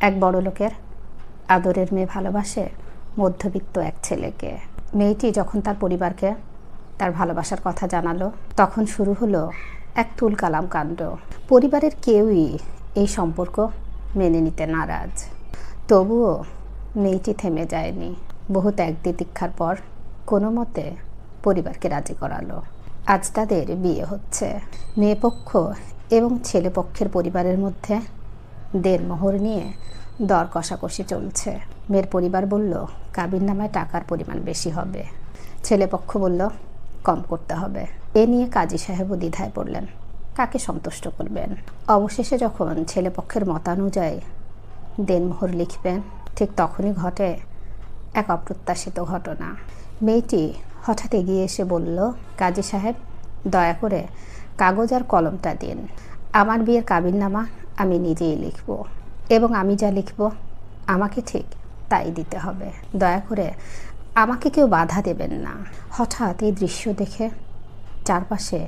এক বড় লোকের আদরের মেয়ে ভালোবাসে মধ্যবিত্ত এক ছেলেকে। মেয়েটি যখন তার পরিবারকে তার ভালোবাসার কথা জানালো, তখন শুরু হলো এক তুল কালাম কাণ্ড। পরিবারের কেউই এই সম্পর্ক মেনে নিতে নারাজ। তবুও মেয়েটি থেমে যায়নি। বহু ত্যাগ তিতিক্ষার পর কোনো মতে পরিবারকে রাজি করালো। আজ তাদের বিয়ে হচ্ছে। মেয়ে পক্ষ এবং ছেলে পক্ষের পরিবারের মধ্যে দেড়মোহর নিয়ে দর কষাকষি চলছে। মেয়ের পরিবার বলল কাবির নামায় টাকার পরিমাণ বেশি হবে। ছেলে পক্ষ বলল, কম করতে হবে। এ নিয়ে কাজী সাহেবও দ্বিধায় পড়লেন। কাকে সন্তুষ্ট করবেন? অবশেষে যখন ছেলে পক্ষের মতানুযায়ী দেনমোহর লিখবেন, ঠিক তখনই ঘটে এক অপ্রত্যাশিত ঘটনা। মেয়েটি হঠাৎ এগিয়ে এসে বলল, কাজী সাহেব, দয়া করে কাগজ আর কলমটা দিন। আমার বিয়ের কাবিননামা আমি নিজেই লিখব এবং আমি যা লিখব আমাকে ঠিক তাই দিতে হবে। দয়া করে আমাকে কেউ বাধা দেবেন না। হঠাৎ এই দৃশ্য দেখে চারপাশে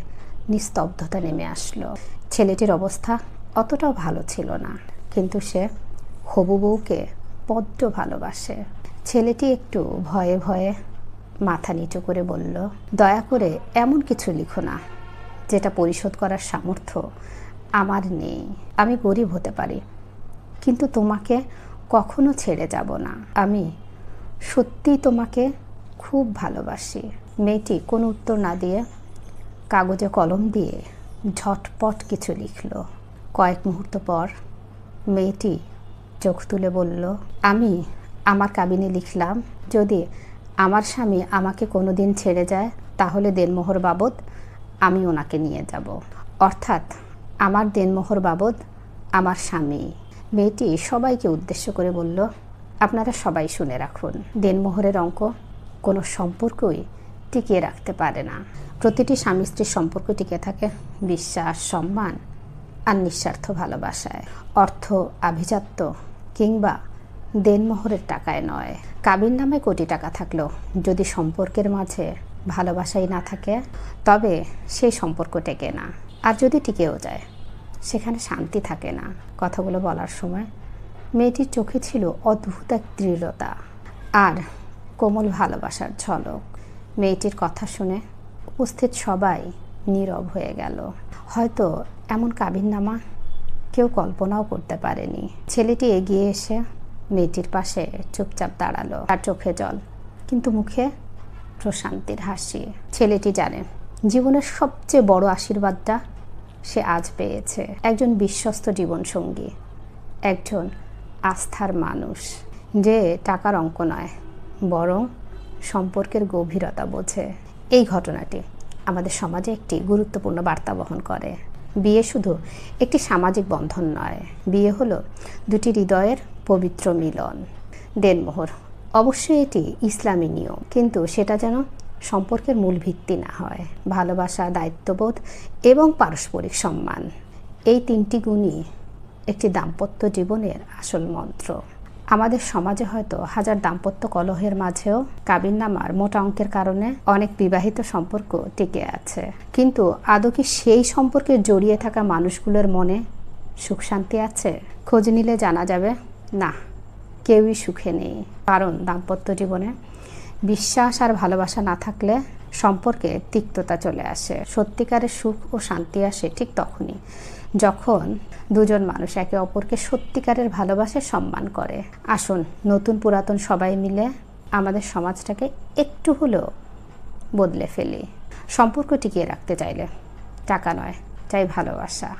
নিস্তব্ধতা নেমে আসলো। ছেলেটির অবস্থা অতটাও ভালো ছিল না, কিন্তু সে হবু বউকে বড্ড ভালোবাসে। ছেলেটি একটু ভয়ে ভয়ে মাথা নিচু করে বলল, দয়া করে এমন কিছু লিখো না, যেটা পরিশোধ করার সামর্থ্য আমার নেই। আমি গরিব হতে পারি, কিন্তু তোমাকে কখনো ছেড়ে যাব না। আমি সত্যিই তোমাকে খুব ভালোবাসি। মেয়েটি কোনো উত্তর না দিয়ে কাগজে কলম দিয়ে ঝটপট কিছু লিখল। কয়েক মুহূর্ত পর মেয়েটি চোখ তুলে বলল, আমি আমার কাবিনে লিখলাম, যদি আমার স্বামী আমাকে কোনো দিন ছেড়ে যায়, তাহলে দেনমোহর বাবদ আমি ওনাকে নিয়ে যাব। অর্থাৎ আমার দেনমোহর বাবদ আমার স্বামী। মেয়েটি সবাইকে উদ্দেশ্য করে বলল, আপনারা সবাই শুনে রাখুন, দেনমোহরের অঙ্ক কোনো সম্পর্কই টিকিয়ে রাখতে পারে না। প্রতিটি স্বামী স্ত্রীর সম্পর্ক টিকে থাকে বিশ্বাস, সম্মান আর নিঃস্বার্থ ভালোবাসায়। অর্থ, আভিজাত্য কিংবা দেনমোহরের টাকায় নয়। কাবির নামে কোটি টাকা থাকলেও যদি সম্পর্কের মাঝে ভালোবাসাই না থাকে, তবে সেই সম্পর্ক টেকে না। আর যদি টিকেও যায় সেখানে শান্তি থাকে না কথাগুলো বলার সময়। মেয়েটির চোখে ছিল অদ্ভুত এক দৃঢ়তা আর কোমল ভালোবাসার ঝলক। মেয়েটির কথা শুনে উপস্থিত সবাই নীরব হয়ে গেল। হয়তো এমন কাবিননামা কেউ কল্পনাও করতে পারেনি। ছেলেটি এগিয়ে এসে মেয়েটির পাশে চুপচাপ দাঁড়াল তার চোখে জল, কিন্তু মুখে প্রশান্তির হাসি। ছেলেটি জানে, জীবনের সবচেয়ে বড় আশীর্বাদটা সে আজ পেয়েছে। একজন বিশ্বস্ত জীবনসঙ্গী, একজন আস্থার মানুষ। যে টাকার অঙ্ক নয়, বরং সম্পর্কের গভীরতা বোঝে। এই ঘটনাটি আমাদের সমাজে একটি গুরুত্বপূর্ণ বার্তা বহন করে। বিয়ে শুধু একটি সামাজিক বন্ধন নয়, বিয়ে হলো দুটি হৃদয়ের পবিত্র মিলন। দেনমোহর, অবশ্যই এটি ইসলামী নিয়ম, কিন্তু সেটা যেন সম্পর্কের মূল ভিত্তি না হয়। ভালোবাসা, দায়িত্ববোধ এবং পারস্পরিক সম্মান। এই তিনটি গুণই একটি দাম্পত্য জীবনের আসল মন্ত্র। আমাদের সমাজে হয়তো হাজার দাম্পত্য কলহের মাঝেও কাবিননামার মোটা অঙ্কের কারণে অনেক বিবাহিত সম্পর্ক টিকে আছে। কিন্তু আদৌ কি সেই সম্পর্কে জড়িয়ে থাকা মানুষগুলোর মনে সুখ শান্তি আছে? খোঁজ নিলে জানা যাবে, না, কেউই সুখে নেই। কারণ দাম্পত্য জীবনে বিশ্বাস আর ভালোবাসা না থাকলে সম্পর্কে তিক্ততা চলে আসে। সত্যিকারের সুখ ও শান্তি আসে ঠিক তখনই, যখন দুজন মানুষ একে অপরকে সত্যিকারের ভালোবাসে, সম্মান করে। আসুন, নতুন পুরাতন সবাই মিলে আমাদের সমাজটাকে একটু হলেও বদলে ফেলি। সম্পর্ক টিকিয়ে রাখতে চাইলে, টাকা নয়, চাই ভালোবাসা।